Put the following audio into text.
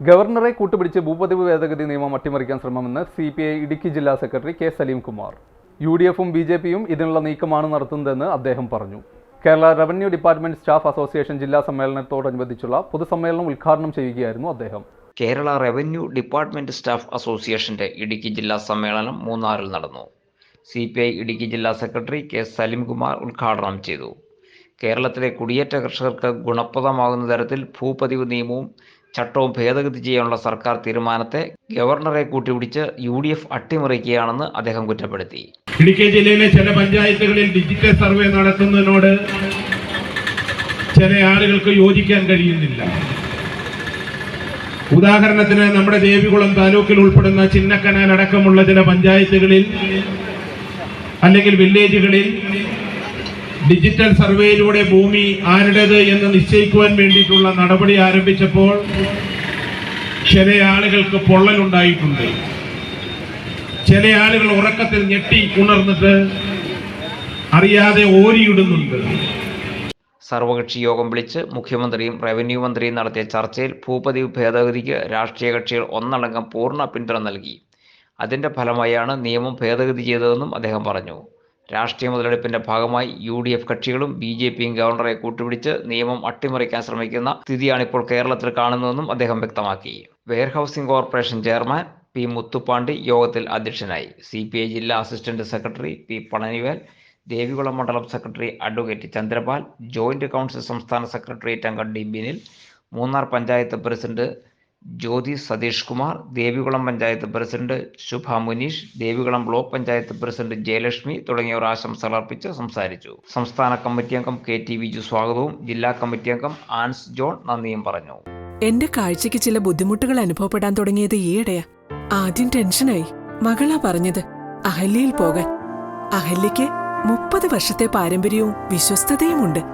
ഗവർണറെ കൂട്ടുപിടിച്ച് ഭൂപതിവ് ഭേദഗതി നിയമം അട്ടിമറിക്കാൻ ശ്രമമെന്ന് സി പി ഐ ഇടുക്കി ജില്ലാ secretary K Salim Kumar. U D എഫും ബി ജെ പിയും ഇതിനുള്ള നീക്കമാണ് നടത്തുന്നതെന്ന് അദ്ദേഹം പറഞ്ഞു. Kerala revenue department staff association ജില്ലാ സമ്മേളനത്തോടനുബന്ധിച്ചുള്ള പൊതുസമ്മേളനം ഉദ്ഘാടനം ചെയ്യുകയായിരുന്നു അദ്ദേഹം. കേരള റവന്യൂ ഡിപ്പാർട്ട്മെന്റ് സ്റ്റാഫ് അസോസിയേഷന്റെ ഇടുക്കി ജില്ലാ സമ്മേളനം മൂന്നാറിൽ നടന്നു. സി പി ഐ ഇടുക്കി ജില്ലാ സെക്രട്ടറി കെ സലീംകുമാർ ഉദ്ഘാടനം ചെയ്തു. കേരളത്തിലെ കുടിയേറ്റ കർഷകർക്ക് ഗുണപ്രദമാകുന്ന തരത്തിൽ ഭൂപതിവ് നിയമവും ചട്ടവും ഭേദഗതി ചെയ്യാനുള്ള സർക്കാർ തീരുമാനത്തെ ഗവർണറെ കൂട്ടിപിടിച്ച് യു ഡി എഫ് അട്ടിമറിക്കുകയാണെന്ന് അദ്ദേഹം കുറ്റപ്പെടുത്തി. ഇടുക്കി ജില്ലയിലെ ചില പഞ്ചായത്തുകളിൽ ഡിജിറ്റൽ സർവേ നടത്തുന്നതിനോട് ചില ആളുകൾക്ക് യോജിക്കാൻ കഴിയുന്നില്ല. ഉദാഹരണത്തിന് നമ്മുടെ ദേവികുളം താലൂക്കിൽ ഉൾപ്പെടുന്ന ചിന്നക്കനാൽ അടക്കമുള്ള ചില പഞ്ചായത്തുകളിൽ അല്ലെങ്കിൽ വില്ലേജുകളിൽ ഡിജിറ്റൽ സർവേയിലൂടെ ഭൂമി ആരുടേത് എന്ന് നിശ്ചയിക്കുവാൻ വേണ്ടിയിട്ടുള്ള നടപടി ആരംഭിച്ചപ്പോൾ ചില ആളുകൾക്ക് പൊള്ളലുണ്ടായിട്ടുണ്ട്. ചില ആളുകൾ ഉറക്കത്തിൽ ഞെട്ടി ഉണർന്നിട്ട് അറിയാതെ ഓരിയിടുന്നുണ്ട്. സർവകക്ഷി യോഗം വിളിച്ച് മുഖ്യമന്ത്രിയും റവന്യൂ മന്ത്രിയും നടത്തിയ ചർച്ചയിൽ ഭൂപതിവ് ഭേദഗതിക്ക് രാഷ്ട്രീയ കക്ഷികൾ ഒന്നടങ്കം പൂർണ പിന്തുണ നൽകി. അതിന്റെ ഫലമായാണ് നിയമം ഭേദഗതി ചെയ്തതെന്നും അദ്ദേഹം പറഞ്ഞു. രാഷ്ട്രീയ മുതലെടുപ്പിന്റെ ഭാഗമായി യു ഡി എഫ് കക്ഷികളും ബി ജെ പിയും ഗവർണറെ കൂട്ടുപിടിച്ച് നിയമം അട്ടിമറിക്കാൻ ശ്രമിക്കുന്ന സ്ഥിതിയാണിപ്പോൾ കേരളത്തിൽ കാണുന്നതെന്നും അദ്ദേഹം വ്യക്തമാക്കി. Warehousing corporation chairman P Muthupandi യോഗത്തിൽ അധ്യക്ഷനായി. സി പി ഐ ജില്ലാ assistant secretary P Palanivel Devikulam മണ്ഡലം secretary advocate Chandrapal joint council സംസ്ഥാന സെക്രട്ടേറിയറ്റ് അംഗം D Binil Munnar panchayat president Jyothi Satheesh Kumar Devikulam panchayat president Shubha Munish Devikulam block panchayat president Jayalakshmi തുടങ്ങിയവർ ആശംസകൾ അർപ്പിച്ച് സംസാരിച്ചു. സംസ്ഥാന committee അംഗം കെ ടി വിജു സ്വാഗതവും ജില്ലാ കമ്മിറ്റി അംഗം ആൻസ് ജോൺ നന്ദിയും പറഞ്ഞു. എന്റെ കാഴ്ചയ്ക്ക് ചില ബുദ്ധിമുട്ടുകൾ അനുഭവപ്പെടാൻ തുടങ്ങിയത് ഈയിടെയാ. ആദ്യം ടെൻഷനായി. മകളാ പറഞ്ഞത് അഹല്യയിൽ പോകാൻ. അഹല്യയ്ക്ക് മുപ്പത് വർഷത്തെ പാരമ്പര്യവും വിശ്വസ്തതയുമുണ്ട്.